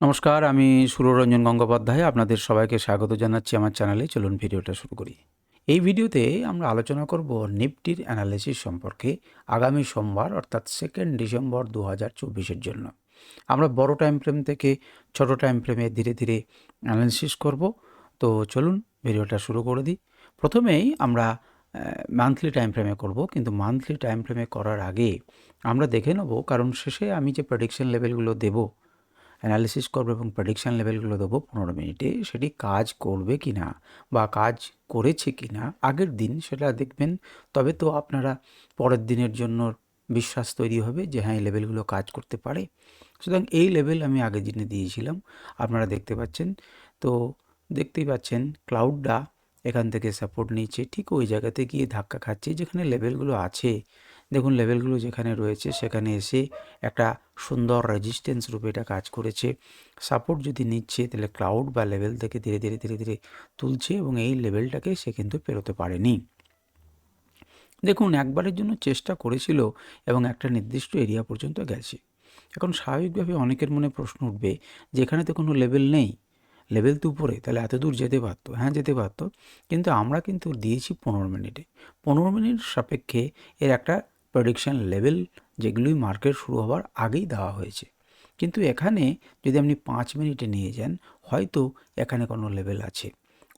নমস্কার, আমি সুররঞ্জন গঙ্গোপাধ্যায়, আপনাদের সবাইকে স্বাগত জানাচ্ছি আমার চ্যানেলে। চলুন ভিডিওটা শুরু করি। এই ভিডিওতে আমরা আলোচনা করব নিফটির অ্যানালিসিস সম্পর্কে আগামী সোমবার, অর্থাৎ সেকেন্ড ডিসেম্বর দু হাজার চব্বিশের জন্য। আমরা বড় টাইম ফ্রেম থেকে ছোট টাইম ফ্রেমে ধীরে ধীরে অ্যানালিসিস করব। তো চলুন ভিডিওটা শুরু করে দিই। প্রথমেই আমরা মান্থলি টাইম ফ্রেমে করব। কিন্তু মান্থলি টাইম ফ্রেমে করার আগে আমরা দেখে নেব, কারণ শেষে আমি যে প্রেডিকশন লেভেলগুলো দেবো অ্যানালিসিস করব এবং প্রেডিকশান লেভেলগুলো দেবো পনেরো মিনিটে, সেটি কাজ করবে কি না বা কাজ করেছে কি না, আগের দিন সেটা দেখবেন। তবে তো আপনারা পরের দিনের জন্য বিশ্বাস তৈরি হবে যে হ্যাঁ এই লেভেলগুলো কাজ করতে পারে। সুতরাং এই লেভেল আমি আগের দিনে দিয়েছিলাম, আপনারা দেখতে পাচ্ছেন। তো দেখতেই পাচ্ছেন ক্লাউডটা এখান থেকে সাপোর্ট নিচ্ছে, ঠিক ওই জায়গাতে গিয়ে ধাক্কা খাচ্ছে যেখানে লেভেলগুলো আছে। দেখুন লেভেলগুলো যেখানে রয়েছে সেখানে এসে একটা সুন্দর রেজিস্ট্যান্স রূপে এটা কাজ করেছে। সাপোর্ট যদি নিচ্ছে, তাহলে ক্লাউড বা লেভেল থেকে ধীরে ধীরে ধীরে ধীরে তুলছে এবং এই লেভেলটাকে সে কিন্তু পেরোতে পারেনি। দেখুন, একবারের জন্য চেষ্টা করেছিল এবং একটা নির্দিষ্ট এরিয়া পর্যন্ত গেছে। এখন স্বাভাবিকভাবে অনেকের মনে প্রশ্ন উঠবে যে এখানে তো কোনো লেভেল নেই লেভেল তো উপরে, তাহলে এত দূর যেতে পারতো? হ্যাঁ যেতে পারতো। কিন্তু আমরা কিন্তু দিয়েছি পনেরো মিনিটে। পনেরো মিনিট সাপেক্ষে এর একটা প্রেডিকশান লেভেল যেগুলি মার্কেট শুরু হওয়ার আগেই দেওয়া হয়েছে। কিন্তু এখানে যদি আপনি পাঁচ মিনিটে নিয়ে যান, হয়তো এখানে কোনো লেভেল আছে।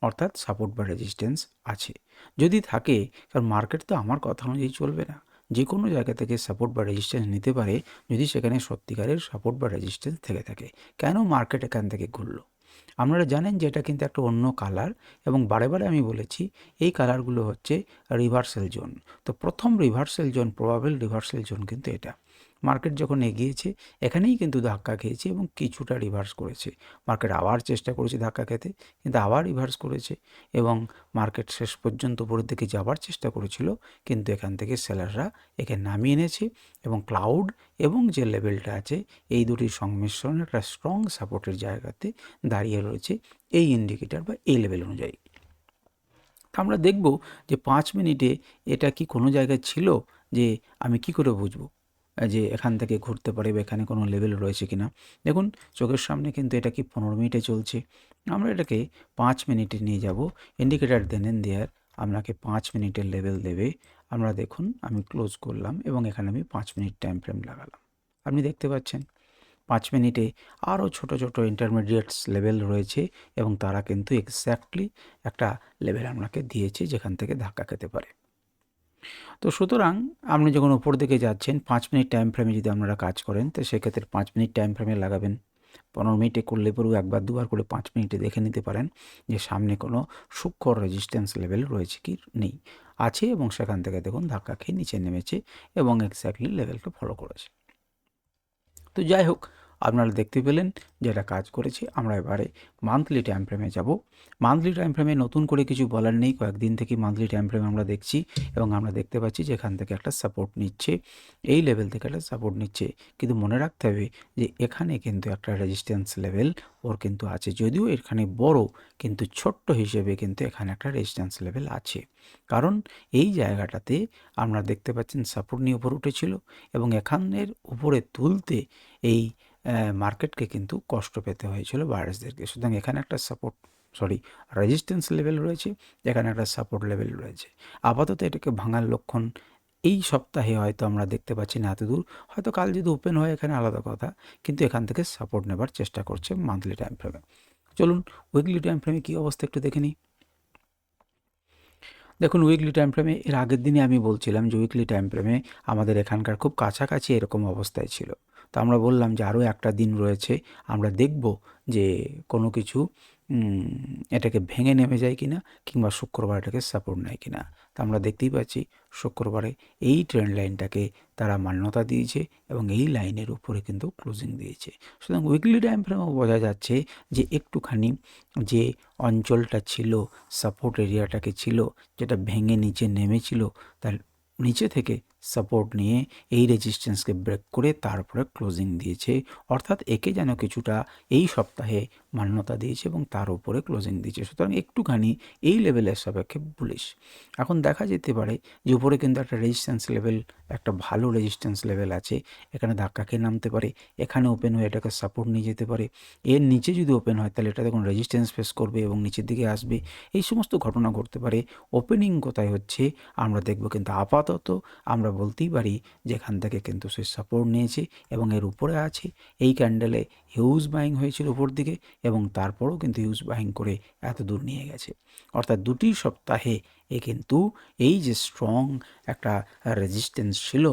অর্থাৎ সাপোর্ট বা রেজিস্ট্যান্স আছে। যদি থাকে, কারণ মার্কেট তো আমার কথা অনুযায়ী চলবে না। যে কোনো জায়গা থেকে সাপোর্ট বা রেজিস্ট্যান্স নিতে পারে, যদি সেখানে সত্যিকারের সাপোর্ট বা রেজিস্ট্যান্স থেকে থাকে। কেন মার্কেট এখান থেকে ঘুরলো? আপনারা জানেন যে এটা কিন্তু একটা অন্য কালার এবং বারে বারে আমি বলেছি এই কালারগুলো হচ্ছে রিভার্সেল জোন তো প্রথম reversal zone probable reversal zone কিন্তু এটা। মার্কেট যখন এগিয়েছে, এখানেই কিন্তু ধাক্কা খেয়েছে এবং কিছুটা রিভার্স করেছে। মার্কেট আবার চেষ্টা করেছে ধাক্কা খেতে, কিন্তু আবার রিভার্স করেছে এবং মার্কেট শেষ পর্যন্ত উপরের দিকে যাবার চেষ্টা করেছিল, কিন্তু এখান থেকে সেলাররা একে নামিয়ে এনেছে এবং ক্লাউড এবং যে লেভেলটা আছে, এই দুটির সংমিশ্রণ একটা স্ট্রং সাপোর্টের জায়গাতে দাঁড়িয়ে রয়েছে এই ইন্ডিকেটার বা এই লেভেল অনুযায়ী। আমরা দেখব যে পাঁচ মিনিটে এটা কি কোনো জায়গায় ছিল যে আমি কি করে বুঝব? যে এখান থেকে ঘুরতে পারে বা এখানে কোনো লেভেল রয়েছে কি না দেখুন, চোখের সামনে কিন্তু এটা কি পনেরো মিনিটে চলছে? আমরা এটাকে পাঁচ মিনিটে নিয়ে যাব। ইন্ডিকেটার দেনেন দেয়ার আপনাকে পাঁচ মিনিটের লেভেল দেবে। আমরা দেখুন, আমি ক্লোজ করলাম এবং এখানে আমি পাঁচ মিনিট টাইম ফ্রেম লাগালাম। আপনি দেখতে পাচ্ছেন, পাঁচ মিনিটে আরও ছোট ছোট ইন্টারমিডিয়েটস লেভেল রয়েছে এবং তারা কিন্তু এক্স্যাক্টলি একটা লেভেল আপনাকে দিয়েছে যেখান থেকে ধাক্কা খেতে পারে। তো সুতরাং আপনি যখন ওপর দিকে যাচ্ছেন, পাঁচ মিনিট টাইম ফ্রেমে যদি আপনারা কাজ করেন, তো সেক্ষেত্রে পাঁচ মিনিট টাইম ফ্রেমে লাগাবেন। পনেরো মিনিটে করলে পরেও একবার, দুবার করে পাঁচ মিনিটে দেখে নিতে পারেন যে সামনে কোনো সূক্ষ্ম রেজিস্ট্যান্স লেভেল রয়েছে কি নেই। আছে এবং সেখান থেকে দেখুন ধাক্কা খেয়ে নিচে নেমেছে এবং এক্স্যাক্টলি লেভেলকে ফলো করেছে। তো যাই হোক আপনারা দেখতে পেলেন যেটা কাজ করেছে, আমরা এবারে মান্থলি টাইম ফ্রেমে যাব। মান্থলি টাইম ফ্রেমে নতুন করে কিছু বলার নেই, কয়েকদিন থেকে মান্থলি টাইম ফ্রেম আমরা দেখছি এবং আমরা দেখতে পাচ্ছি যে এখান থেকে একটা সাপোর্ট নিচ্ছে, এই লেভেল থেকে একটা সাপোর্ট নিচ্ছে। কিন্তু মনে রাখতে হবে যে এখানে কিন্তু একটা রেজিস্ট্যান্স লেভেল ওর কিন্তু আছে, যদিও এখানে বড় কিন্তু ছোট্ট হিসেবে কিন্তু এখানে একটা রেজিস্ট্যান্স লেভেল আছে। কারণ এই জায়গাটাতে আমরা দেখতে পাচ্ছেন সাপোর্ট নিয়ে উপর উঠেছিল এবং এখানের উপরে তুলতে এই মার্কেটকে কিন্তু কষ্ট পেতে হয়েছিল বায়ার্সদেরকে। সুতরাং এখানে একটা সাপোর্ট, সরি রেজিস্ট্যান্স লেভেল রয়েছে, এখানে একটা সাপোর্ট লেভেল রয়েছে। আপাতত এটাকে ভাঙার লক্ষণ এই সপ্তাহে হয়তো আমরা দেখতে পাচ্ছি না এত দূর হয়তো কাল যদি ওপেন হয় এখানে আলাদা কথা, কিন্তু এখান থেকে সাপোর্ট নেবার চেষ্টা করছে মান্থলি টাইম ফ্রেমে চলুন উইকলি টাইম ফ্রেমে কী অবস্থা একটু দেখে নিই। দেখুন উইকলি টাইম ফ্রেমে এর আগের দিনে আমি বলছিলাম যে উইকলি টাইম ফ্রেমে আমাদের এখানকার খুব কাছাকাছি এরকম অবস্থায় ছিল। তো আমরা বললাম যে আরও একটা দিন রয়েছে, আমরা দেখব যে কোনো কিছু এটাকে ভেঙে নেমে যায় কিনা কিংবা শুক্রবার এটাকে সাপোর্ট নেয় কিনা। তা আমরা দেখতেই পাচ্ছি শুক্রবারে এই ট্রেন লাইনটাকে তারা মান্যতা দিয়েছে এবং এই লাইনের উপরে কিন্তু ক্লোজিং দিয়েছে। সুতরাং উইকলি টাইম ফ্রেমেও বোঝা যাচ্ছে যে একটুখানি যে অঞ্চলটা ছিল সাপোর্ট এরিয়াটাকে ছিল, যেটা ভেঙে নিচে নেমেছিল, তার নিচে থেকে সাপোর্ট নিয়ে এই রেজিস্ট্যান্সকে ব্রেক করে তারপরে ক্লোজিং দিয়েছে। অর্থাৎ একে যেন কিছুটা এই সপ্তাহে মান্যতা দিয়েছে এবং তার উপরে ক্লোজিং দিয়েছে। সুতরাং একটুখানি এই লেভেলের সাপেক্ষে বুলিশ এখন দেখা যেতে পারে যে উপরে কিন্তু একটা রেজিস্ট্যান্স লেভেল একটা ভালো রেজিস্ট্যান্স লেভেল আছে। এখানে ধাক্কা খেয়ে নামতে পারে। এখানে ওপেন হয়ে এটাকে সাপোর্ট নিয়ে যেতে পারে। এর নিচে যদি ওপেন হয়, তাহলে এটা দেখুন রেজিস্ট্যান্স ফেস করবে এবং নিচের দিকে আসবে। এই সমস্ত ঘটনা ঘটতে পারে। ওপেনিং কোথায় হচ্ছে, আমরা দেখব কিন্তু আপাতত আমরা বলতেই পারি যেখান থেকে কিন্তু সে সাপোর্ট নিয়েছে এবং এর উপরে আছে। এই ক্যান্ডেলে হিউজ বাইং হয়েছিল উপর দিকে এবং তারপরও কিন্তু হিউজ বাইং করে এত দূর নিয়ে গেছে। অর্থাৎ দুটি সপ্তাহে এ কিন্তু এই যে স্ট্রং একটা রেজিস্ট্যান্স ছিল,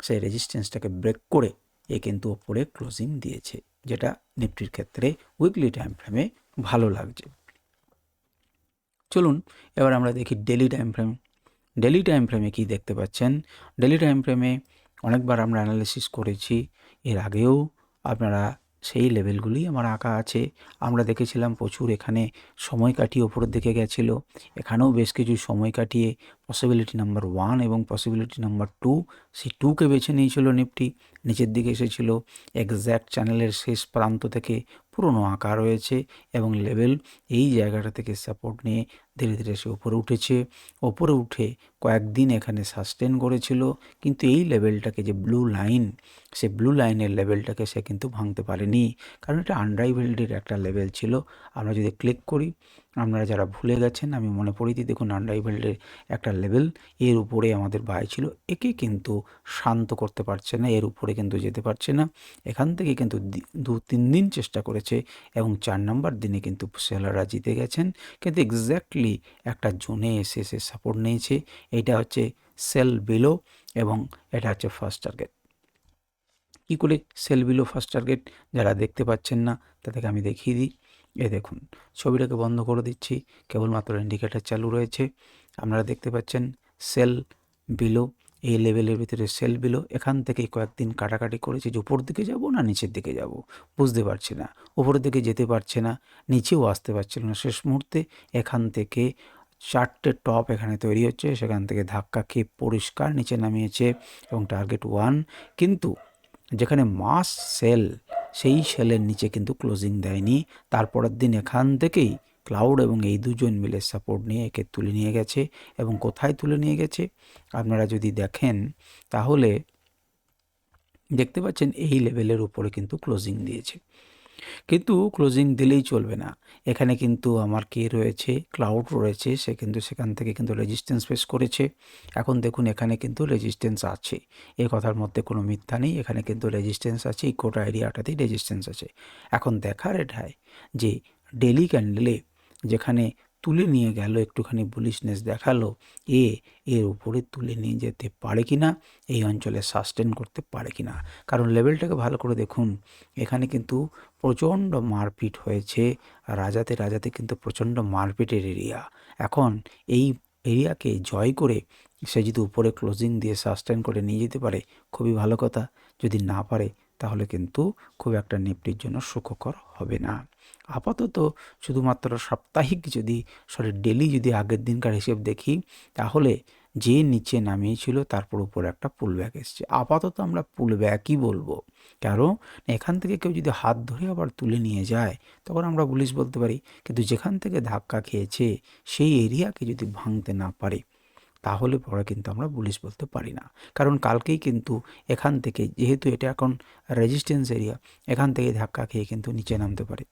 সেই রেজিস্ট্যান্সটাকে ব্রেক করে এ কিন্তু ওপরে ক্লোজিং দিয়েছে, যেটা নিফটির ক্ষেত্রে উইকলি টাইম ফ্রেমে ভালো লাগছে। চলুন, এবার আমরা দেখি daily time frame daily time ফ্রেমে কী দেখতে পাচ্ছেন? ডেলি টাইম ফ্রেমে অনেকবার আমরা অ্যানালিসিস করেছি। এর আগেও আপনারা সেই লেভেলগুলি আমার আঁকা আছে। আমরা দেখেছিলাম প্রচুর এখানে সময় কাটিয়ে ওপরের দিকে গেছিল। এখানেও বেশ কিছু সময় কাটিয়ে পসিবিলিটি নাম্বার ওয়ান এবং পসিবিলিটি নাম্বার টু সেই টুকে বেছে নিয়েছিল নিফটি। নিচের দিকে এসেছিল এক্স্যাক্ট চ্যানেলের শেষ প্রান্ত থেকে পুরনো আঁকা রয়েছে এবং লেভেল এই জায়গাটা থেকে সাপোর্ট নিয়ে ধীরে ধীরে সে উপরে উঠেছে। ওপরে উঠে কয়েকদিন এখানে সাস্টেন করেছিল, কিন্তু এই লেভেলটাকে যে ব্লু লাইন, সে ব্লু লাইনের লেভেলটাকে সে কিন্তু ভাঙতে পারেনি। কারণ এটা আনরাইভেলডির একটা লেভেল ছিল। আমরা যদি ক্লিক করি, আপনারা যারা ভুলে গেছেন, আমি মনে পড়ি দিই, দেখুন আনরাইভেলডের একটা লেভেল এর উপরে আমাদের বাই ছিল, একে কিন্তু শান্ত করতে পারছে না, এর উপরে কিন্তু যেতে পারছে না। এখান থেকে কিন্তু দু তিন দিন চেষ্টা করেছে। এবং চার নম্বর দিনে কিন্তু সেলাররা জিতে গেছেন। কিন্তু এক্স্যাক্টলি একটা জোনে এসে সে সাপোর্ট নিয়েছে। এটা হচ্ছে সেল বিলো এবং এটা হচ্ছে ফার্স্ট টার্গেট কী করে সেল বিলো ফার্স্ট টার্গেট যারা দেখতে পাচ্ছেন না, তাদেরকে আমি দেখিয়ে দিই। এ দেখুন, ছবিটাকে বন্ধ করে দিচ্ছি। কেবলমাত্র ইন্ডিকেটার চালু রয়েছে। আপনারা দেখতে পাচ্ছেন সেল বিলো এই লেভেলের ভিতরে সেল বিলো এখান থেকে কয়েকদিন কাটাকাটি করেছি যে উপর দিকে যাব না নিচের দিকে যাব, বুঝতে পারছি না। উপরের দিকে যেতে পারছে না, নিচেও আসতে পারছিল না। শেষ মুহূর্তে এখান থেকে চারটে টপ এখানে তৈরি হচ্ছে, সেখান থেকে ধাক্কা খেয়ে পরিষ্কার নিচে নামিয়েছে এবং টার্গেট ওয়ান কিন্তু যেখানে মাস সেল সেই সেলের নিচে কিন্তু ক্লোজিং দেয়নি। তারপরের দিন এখান থেকেই ক্লাউড এবং এই দুজন মিলে সাপোর্ট নিয়ে একে তুলে নিয়ে গেছে এবং কোথায় তুলে নিয়ে গেছে আপনারা যদি দেখেন, তাহলে দেখতে পাচ্ছেন এই লেভেলের উপরে কিন্তু ক্লোজিং দিয়েছে। কিন্তু ক্লোজিং দিলেই চলবে না। এখানে কিন্তু আমার কে রয়েছে, ক্লাউড রয়েছে, সে কিন্তু সেখান থেকে কিন্তু রেজিস্ট্যান্স ফেস করেছে। এখন দেখুন, এখানে কিন্তু রেজিস্ট্যান্স আছে। এ কথার মধ্যে কোনো মিথ্যা নেই, এখানে কিন্তু রেজিস্ট্যান্স আছে এই কোটা এরিয়াটাতেই রেজিস্ট্যান্স আছে। এখন দেখার এটাই যে ডেলি ক্যান্ডেলে যেখানে তুলে নিয়ে গেল, একটুখানি বুলিশনেস দেখাল, এ এর উপরে তুলে নিয়ে যেতে পারে কি না, এই অঞ্চলে সাস্টেন করতে পারে কি না। কারণ লেভেলটাকে ভালো করে দেখুন, এখানে কিন্তু প্রচণ্ড মারপিট হয়েছে, রাজাতে রাজাতে কিন্তু প্রচণ্ড মারপিটের এরিয়া এখন এই এরিয়াকে জয় করে সে যদি উপরে ক্লোজিং দিয়ে সাস্টেন করে নিয়ে যেতে পারে, খুবই ভালো কথা। যদি না পারে, তাহলে কিন্তু খুব একটা নিফটির জন্য সুখকর হবে না। আপাতত শুধুমাত্র সাপ্তাহিক যদি সরি ডেলি যদি আগের দিনকার হিসেব দেখি, তাহলে যে নিচে নামিয়েছিল তারপর উপরে একটা পুল ব্যাক এসছে। আপাতত আমরা পুল ব্যাকই বলব। কারণ এখান থেকে কেউ যদি হাত ধরে আবার তুলে নিয়ে যায়, তখন আমরা পুলিশ বলতে পারি। কিন্তু যেখান থেকে ধাক্কা খেয়েছে, সেই এরিয়াকে যদি ভাঙতে না পারে, তাহলে পরে কিন্তু আমরা পুলিশ বলতে পারি না। কারণ কালকেই কিন্তু এখান থেকে, যেহেতু এটা এখন রেজিস্ট্যান্স এরিয়া এখান থেকে ধাক্কা খেয়ে কিন্তু নিচে নামতে পারে।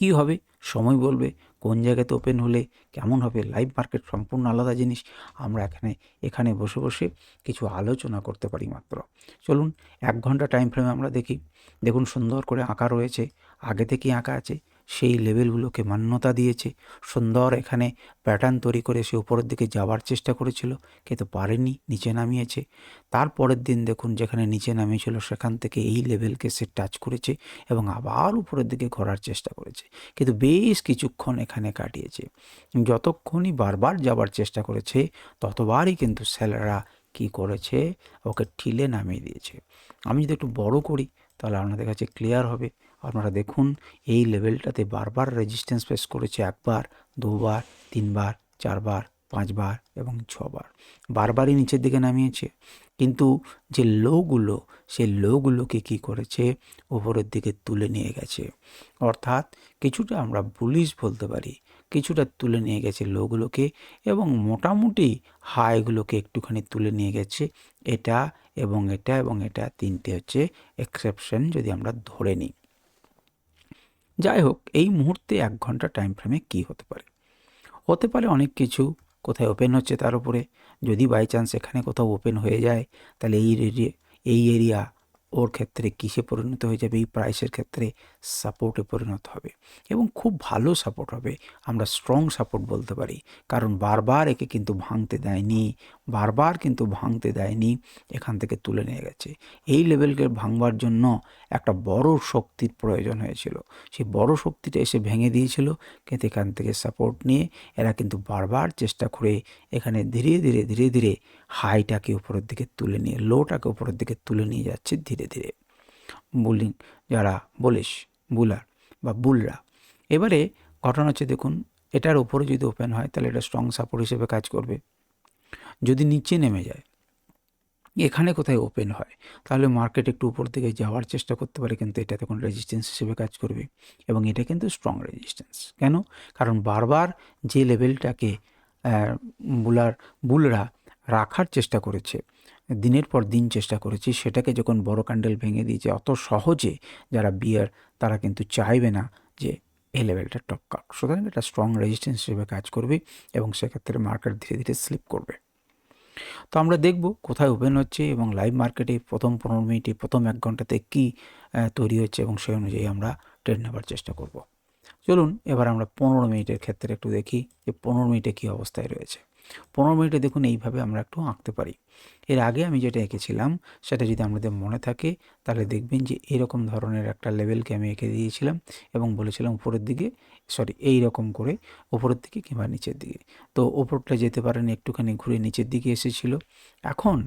কী হবে? সময় বলবে, কোন জায়গাতে ওপেন হলে কেমন হবে? লাইভ মার্কেট সম্পূর্ণ আলাদা জিনিস। আমরা এখানে এখানে বসে বসে কিছু আলোচনা করতে পারি মাত্র। চলুন, এক ঘণ্টা টাইম ফ্রেমে আমরা দেখি। দেখুন, সুন্দর করে আঁকা রয়েছে। আগে থেকেই আঁকা আছে। সেই লেভেলগুলোকে মান্যতা দিয়েছে। সুন্দর এখানে প্যাটার্ন তৈরি করে সে উপরের দিকে যাওয়ার চেষ্টা করেছিল, কিন্তু পারেনি, নিচে নামিয়েছে। তারপরের দিন দেখুন যেখানে নিচে নামিয়েছিল, সেখান থেকে এই লেভেলকে সে টাচ করেছে এবং আবার উপরের দিকে ঘোরার চেষ্টা করেছে। কিন্তু বেশ কিছুক্ষণ এখানে কাটিয়েছে। যতক্ষণই বারবার যাবার চেষ্টা করেছে, ততবারই কিন্তু স্যালাররা কি করেছে? ওকে ঠিলে নামিয়ে দিয়েছে। আমি যদি একটু বড় করি, তাহলে আপনাদের কাছে ক্লিয়ার হবে। আপনারা দেখুন, এই লেভেলটাতে বারবার রেজিস্ট্যান্স ফেস করেছে একবার, দুবার, তিনবার, চারবার, পাঁচবার এবং ছবার। বারবারই নিচের দিকে নামিয়েছে। কিন্তু যে লোগুলো সেই লোগুলোকে কি করেছে? ওপরের দিকে তুলে নিয়ে গেছে। অর্থাৎ কিছুটা আমরা বুলিশ বলতে পারি। কিছুটা তুলে নিয়ে গেছে লোগুলোকে এবং মোটামুটি হাইগুলোকে একটুখানি তুলে নিয়ে গেছে। এটা এবং এটা এবং এটা তিনটে হচ্ছে এক্সেপশন যদি আমরা ধরে নিই। যাই হোক, এই মুহূর্তে এক ঘণ্টা টাইম ফ্রেমে কী হতে পারে? হতে পারে অনেক কিছু, কোথায় ওপেন হচ্ছে তার উপরে। যদি বাই চান্স এখানে কোথাও ওপেন হয়ে যায়, তাহলে এই এরিয়া এই এরিয়া ওর ক্ষেত্রে কিসে পরিণত হয়ে যাবে? এই প্রাইসের ক্ষেত্রে সাপোর্টে পরিণত হবে। এবং খুব ভালো সাপোর্ট হবে, আমরা স্ট্রং সাপোর্ট বলতে পারি। কারণ বারবার একে কিন্তু ভাঙতে দেয়নি বারবার কিন্তু ভাঙতে দেয়নি, এখান থেকে তুলে নিয়ে গেছে। এই লেভেলকে ভাঙবার জন্য একটা বড় শক্তির প্রয়োজন হয়েছিল। সেই বড় শক্তিটা এসে ভেঙে দিয়েছিল, কিন্তু এখান থেকে সাপোর্ট নিয়ে এরা কিন্তু বারবার চেষ্টা করে এখানে ধীরে ধীরে ধীরে ধীরে হাইটাকে উপরের দিকে তুলে নিয়ে লোটাকে উপরের দিকে তুলে নিয়ে যাচ্ছে ধীরে ধীরে। বুলিং যারা বলিস বুলার বা বুলরা এবারে ঘটনা হচ্ছে দেখুন, এটার উপরে যদি ওপেন হয়, তাহলে এটা স্ট্রং সাপোর্ট হিসেবে কাজ করবে। যদি নিচে নেমে যায়, এখানে কোথায় ওপেন হয়? তাহলে মার্কেট একটু উপর দিকে যাওয়ার চেষ্টা করতে পারে, কিন্তু এটা তখন রেজিস্ট্যান্স হিসেবে কাজ করবে। এবং এটা কিন্তু স্ট্রং রেজিস্ট্যান্স কেন? কারণ বারবার যে লেভেলটাকে বুলার বুলরা রাখার চেষ্টা করেছে, দিনের পর দিন চেষ্টা করেছি, সেটাকে যখন বড় ক্যান্ডেল ভেঙে দিয়েছে, অত সহজে যারা বিয়ার তারা কিন্তু চাইবে না যে এই লেভেলটা টপ কাট সুতরাং এটা স্ট্রং রেজিস্ট্যান্স হিসেবে কাজ করবে এবং সেক্ষেত্রে মার্কেট ধীরে ধীরে স্লিপ করবে। তো আমরা দেখব কোথায় ওপেন হচ্ছে এবং লাইভ মার্কেটে প্রথম পনেরো মিনিটে, প্রথম এক ঘন্টাতে কী তৈরি হচ্ছে এবং সেই অনুযায়ী আমরা ট্রেড নেবার চেষ্টা করব। চলুন এবার আমরা পনেরো মিনিটের ক্ষেত্রে একটু দেখি যে পনেরো মিনিটে কী অবস্থায় রয়েছে। পনেরো মিনিটে দেখুন এইভাবে আমরা একটু আঁকতে পারি। এর আগে আমি যেটা এঁকেছিলাম, সেটা যদি আমাদের মনে থাকে, তাহলে দেখবেন যে এরকম ধরনের একটা লেভেলকে আমি এঁকে দিয়েছিলাম এবং বলেছিলাম উপরের দিকে, সরি এই রকম করে উপরের দিকে কিংবা নিচের দিকে। তো ওপরটা যেতে পারেন, একটুখানি ঘুরে নিচের দিকে এসেছিল। এখন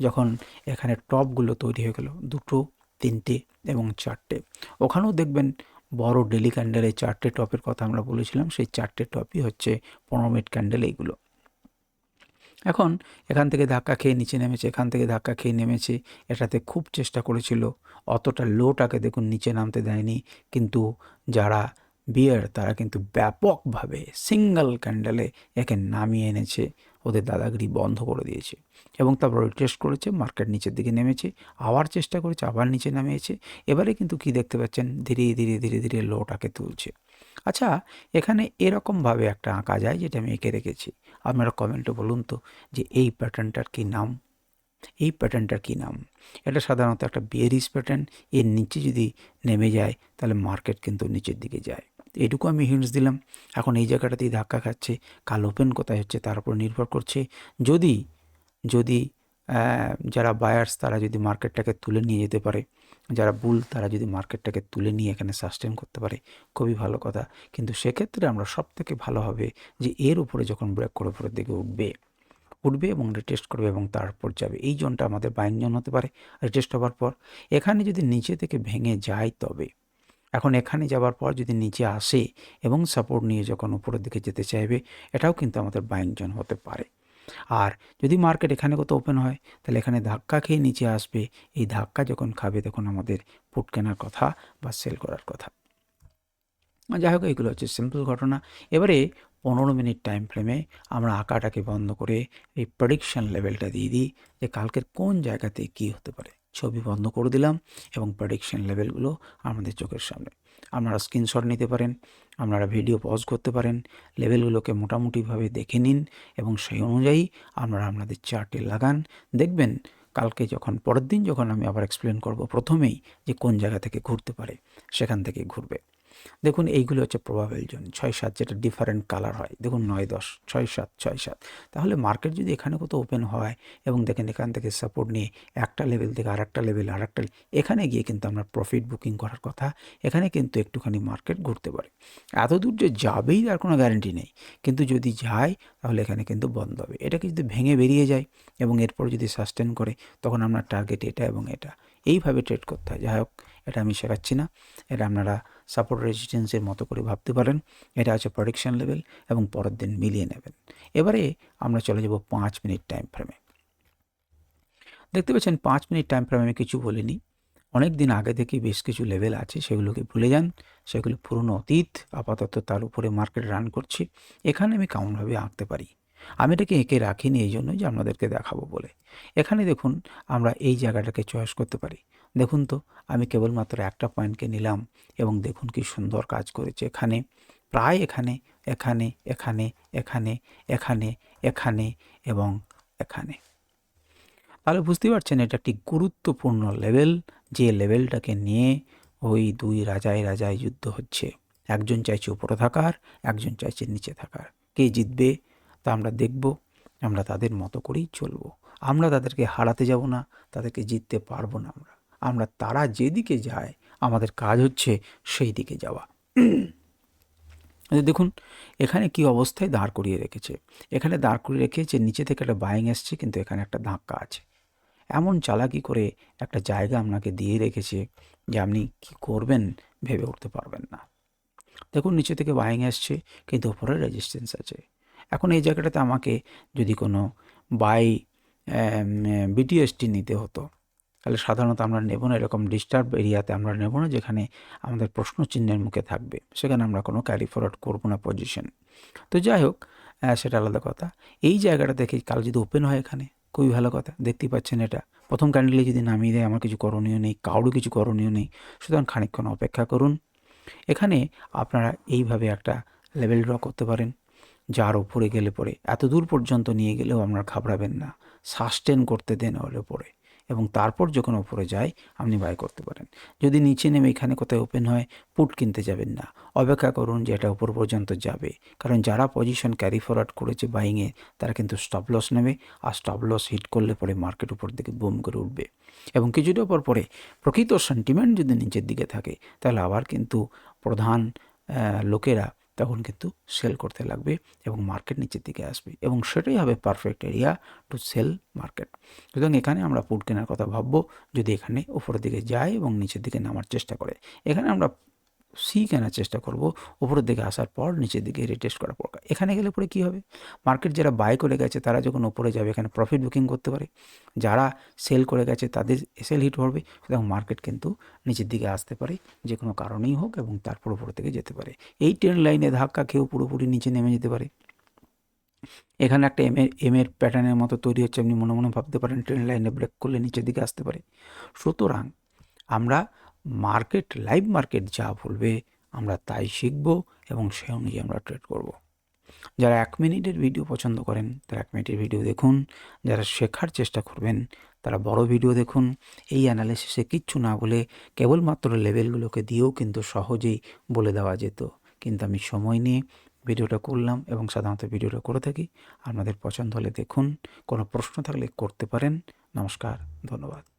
যখন এখানে টপগুলো তৈরি হয়ে গেল, দুটো, তিনটে এবং চারটে, ওখানেও দেখবেন বড় ডেলি ক্যান্ডেলের চারটে টপের কথা আমরা বলেছিলাম, সেই চারটে টপই হচ্ছে পনেরো মিনিট ক্যান্ডেল এইগুলো। এখন এখান থেকে ধাক্কা খেয়ে নিচে নেমেছে, এখান থেকে ধাক্কা খেয়ে নেমেছে, এটাতে খুব চেষ্টা করেছিল। অতটা লোটাকে দেখুন নিচে নামতে দেয়নি, কিন্তু যারা বিয়ার তারা কিন্তু ব্যাপকভাবে সিঙ্গল ক্যান্ডেলে একে নামিয়ে এনেছে। ওদের দাদাগিরি বন্ধ করে দিয়েছে এবং তারপর টেস্ট করেছে মার্কেট নিচের দিকে নেমেছে, আবার চেষ্টা করেছে, আবার নিচে নামিয়েছে। এবারে কিন্তু কি দেখতে পাচ্ছেন? ধীরে ধীরে ধীরে ধীরে লোটাকে তুলছে। আচ্ছা এখানে এরকমভাবে একটা আঁকা যায় যেটা আমি এঁকে রেখেছি। আপনারা কমেন্টে বলুন তো যে এই প্যাটার্নটার কী নাম? এই প্যাটার্নটার কী নাম? এটা সাধারণত একটা বিয়ারিস প্যাটার্ন, এর নিচে যদি নেমে যায় তাহলে মার্কেট কিন্তু নিচের দিকে যায়। এটুকু আমি হিন্টস দিলাম। এখন এই জায়গাটাতেই ধাক্কা খাচ্ছে, কাল ওপেন কোথায় হচ্ছে তার উপর নির্ভর করছে। যদি যদি যারা বায়ার্স তারা যদি মার্কেটটাকে তুলে নিয়ে যেতে পারে, যারা বুল তারা যদি মার্কেটটাকে তুলে নিয়ে এখানে সাস্টেন করতে পারে, খুবই ভালো কথা। কিন্তু সেক্ষেত্রে আমরা সব থেকে ভালো হবে যে, এর উপরে যখন ব্রেক করে উপরের দিকে উঠবে উঠবে এবং রিটেস্ট করবে এবং তারপর যাবে। এই জোনটা আমাদের বাইং জোন হতে পারে রিটেস্ট হওয়ার পর। এখানে যদি নিচে থেকে ভেঙে যায় তবে, এখন এখানে যাওয়ার পর যদি নিচে আসে এবং সাপোর্ট নিয়ে যখন উপরের দিকে যেতে চাইবে, এটাও কিন্তু আমাদের বাইং জোন হতে পারে। আর যদি মার্কেট এখানে কোথাও ওপেন হয়, তাহলে এখানে ধাক্কা খেয়ে নিচে আসবে। এই ধাক্কা যখন খাবে, তখন আমাদের পুট কেনার কথা বা সেল করার কথা। যাই হোক, এগুলো হচ্ছে সিম্পল ঘটনা। এবারে পনেরো মিনিট টাইম ফ্রেমে আমরা আঁকাটাকে বন্ধ করে এই প্রেডিকশন লেভেলটা দিয়ে দিই যে কালকের কোন জায়গাতে কী হতে পারে। ছবি বন্ধ করে দিলাম এবং প্রেডিকশন লেভেলগুলো আমাদের চোখের সামনে। আপনারা স্ক্রিনশট নিতে পারেন। আপনারা ভিডিও পজ করতে পারেন লেভেলগুলোকে মোটামুটিভাবে দেখে নিন এবং সেই অনুযায়ী আপনারা আপনাদের চার্টে লাগান। দেখবেন কালকে যখন, পরের দিন যখন আমি আবার এক্সপ্লেন করব প্রথমেই যে কোন জায়গা থেকে ঘুরতে পারে, সেখান থেকে ঘুরবে। দেখুন এইগুলো হচ্ছে প্রবাবেল জোন ছয় সাত যেটা ডিফারেন্ট কালার হয়। দেখুন নয় দশ, ছয় সাত ছয় সাত। তাহলে মার্কেট যদি এখানে কোথাও ওপেন হয় এবং দেখেন এখান থেকে সাপোর্ট নিয়ে একটা লেভেল থেকে আর একটা লেভেল আর একটা এখানে গিয়ে কিন্তু আমরা প্রফিট বুকিং করার কথা, এখানে কিন্তু একটুখানি মার্কেট ঘুরতে পারে। এত দূর যে যাবেই তার কোনো গ্যারেন্টি নেই। কিন্তু যদি যায়, তাহলে এখানে কিন্তু বন্ধ হবে। এটাকে যদি ভেঙে বেরিয়ে যায় এবং এরপর যদি সাস্টেন করে, তখন আমরা টার্গেট এটা এবং এটা। এইভাবে ট্রেড করতে হয়। যাই হোক এটা আমি শেখাচ্ছি না। এটা আপনারা সাপোর্ট রেজিস্ট্যান্সের মতো করে ভাবতে পারেন। এটা আছে প্রডিকশন লেভেল এবং পরের দিন মিলিয়ে নেবেন। এবারে আমরা চলে যাব পাঁচ মিনিট টাইম ফ্রেমে দেখতে পাচ্ছেন পাঁচ মিনিট টাইম ফ্রেমে আমি কিছু বলিনি। অনেক দিন আগে থেকে বেশ কিছু লেভেল আছে, সেগুলোকে ভুলে যান। সেগুলো পুরনো অতীত, আপাতত তার উপরে মার্কেট রান করছি। এখানে আমি কেমনভাবে আঁকতে পারি। আমি এটাকে এঁকে রাখিনি এই জন্য যে আপনাদেরকে দেখাবো বলে। এখানে দেখুন, আমরা এই জায়গাটাকে চয়েস করতে পারি। দেখুন তো, আমি কেবলমাত্র একটা পয়েন্টকে নিলাম এবং দেখুন কি সুন্দর কাজ করেছে এখানে। প্রায় এখানে এখানে এখানে এখানে এখানে এখানে এবং এখানে। তাহলে বুঝতে পারছেন এটা একটি গুরুত্বপূর্ণ লেভেল, যে লেভেলটাকে নিয়ে ওই দুই রাজায় রাজায় যুদ্ধ হচ্ছে। একজন চাইছে উপরে থাকার, একজন চাইছে নিচে থাকার। কে জিতবে তা আমরা দেখব, আমরা তাদের মতো করেই চলবো। আমরা তাদেরকে হারাতে যাব না, তাদেরকে জিততে পারব না আমরা। আমরা তারা যেদিকে যায় আমাদের কাজ হচ্ছে সেই দিকে যাওয়া। দেখুন, এখানে কি অবস্থায় দাঁড় করিয়ে রেখেছে। এখানে দাঁড় করিয়ে রেখেছে, নিচে থেকে একটা বাইং এসছে, কিন্তু এখানে একটা ধাক্কা আছে। এমন চালাকি করে একটা জায়গা আপনাকে দিয়ে রেখেছে যে আপনি কি করবেন ভেবে উঠতে পারবেন না। দেখুন, নিচে থেকে বাইং আসছে কিন্তু ওপরে রেজিস্ট্যান্স আছে। এখন এই জায়গাটাতে আমাকে যদি কোনো বাই বিটিএসটি নিতে হতো তাহলে সাধারণত আমরা নেব না এরকম ডিস্টার্ব এরিয়াতে আমরা নেব না যেখানে আমাদের প্রশ্ন চিহ্নের মুখে থাকবে। সেখানে আমরা কোনো ক্যারি ফরওয়ার্ড করব না পজিশন তো যাই হোক সেটা আলাদা কথা। এই জায়গাটা দেখে কাল যদি ওপেন হয় এখানে, খুবই ভালো কথা। দেখতেই পাচ্ছেন এটা। প্রথম ক্যান্ডেলে যদি নামিয়ে দেয়, আমার কিছু করণীয় নেই কারোর কিছু করণীয় নেই। সুতরাং খানিকক্ষণ অপেক্ষা করুন। এখানে আপনারা এইভাবে একটা লেভেল ড্র করতে পারেন, যার ওপরে গেলে পরে। এত দূর পর্যন্ত নিয়ে গেলেও আপনারা ঘাবড়াবেন না। সাস্টেন করতে দেন ওর উপরে। এবং তারপর যখন ওপরে যায়, আপনি বাই করতে পারেন। যদি নিচে নেমে এখানে কোথায় ওপেন হয় পুট কিনতে যাবেন না। অপেক্ষা করুন যে এটা উপর পর্যন্ত যাবে। কারণ যারা পজিশন ক্যারি ফরওয়ার্ড করেছে বাইংয়ে তারা কিন্তু স্টপ লস নেবে আর স্টপ লস হিট করলে পরে মার্কেট উপর দিকে বুম করে উঠবে। এবং কিছুটা পর পরে প্রকৃত সেন্টিমেন্ট যদি নিচের দিকে থাকে, তাহলে আবার কিন্তু প্রধান লোকেরা তখন কিন্তু সেল করতে লাগবে এবং মার্কেট নিচের দিকে আসবে এবং সেটাই হবে perfect area to sell market সুতরাং এখানে আমরা পুট কেনার কথা ভাববো, যদি এখানে উপরের দিকে যায় এবং নিচের দিকে নামার চেষ্টা করে। এখানে আমরা সি কেনার চেষ্টা করব, উপরের দিকে আসার পর নিচের দিকে রিটেস্ট করার পর। এখানে গেলে পরে কী হবে? মার্কেট যারা বাই করে গেছে, তারা যখন উপরে যাবে, এখানে প্রফিট বুকিং করতে পারে। যারা সেল করে গেছে, তাদের সেল হিট হবে। সুতরাং মার্কেট কিন্তু নিচের দিকে আসতে পারে, যে কোনো কারণেই হোক এবং তারপর উপর থেকে যেতে পারে। এই ট্রেন লাইনে ধাক্কা খেয়েও পুরোপুরি নিচে নেমে যেতে পারে। এখানে একটা এম এর এম এর প্যাটার্নের মতো তৈরি হচ্ছে, আপনি মনে মনে ভাবতে পারেন ট্রেন লাইনে ব্রেক করলে নিচের দিকে আসতে পারে। সুতরাং আমরা মার্কেট, লাইভ মার্কেট যা বলবে আমরা তাই শিখব এবং সে অনুযায়ী আমরা ট্রেড করব। যারা এক মিনিটের ভিডিও পছন্দ করেন, তারা এক মিনিটের ভিডিও দেখুন। যারা শেখার চেষ্টা করবেন, তারা বড় ভিডিও দেখুন। এই অ্যানালিসিসে কিচ্ছু না বলে কেবলমাত্র লেভেলগুলোকে দিয়েও কিন্তু সহজেই বলে দেওয়া যেত। কিন্তু আমি সময় নিয়ে ভিডিওটা করলাম এবং সাধারণত ভিডিওটা করে থাকি। আপনাদের পছন্দ হলে দেখুন, কোনো প্রশ্ন থাকলে করতে পারেন। নমস্কার, ধন্যবাদ।